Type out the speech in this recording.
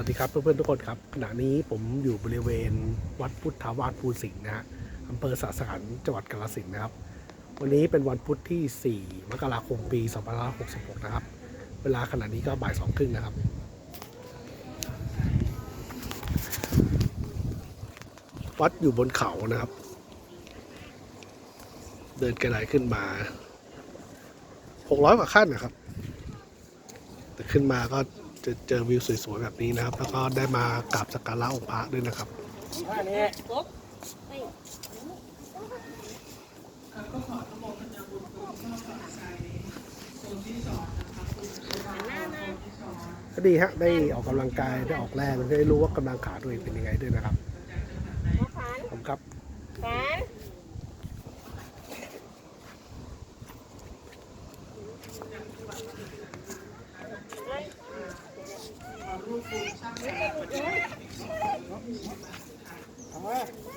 วัสดีครับเพื่อนๆทุกคนครับขณะนี้ผมอยู่บริเวณวัดพุทธาวาสภูสิงห์นะฮะอำเภอสะสารจังหวัดกาฬสินธุ์นะครับ วันนี้เป็นวันพุธที่ 4 มกราคมปี2566 นะครับ เวลาขณะนี้ก็บ่ายสองครึ่งนะครับ วัดอยู่บนเขานะครับ เดินไกระไดขึ้นมา 600 กว่าขั้นนะครับ แต่ขึ้นมาก็ จะเจอวิวสวยๆแบบนี้นะครับ แล้วก็ได้มากราบสักการะองค์พระด้วยนะครับก็ดีฮะได้ออกกำลังกายได้ออกแรงได้รู้ว่ากำลังขาตัวเองเป็นยังไงด้วยนะครับผมครับ เ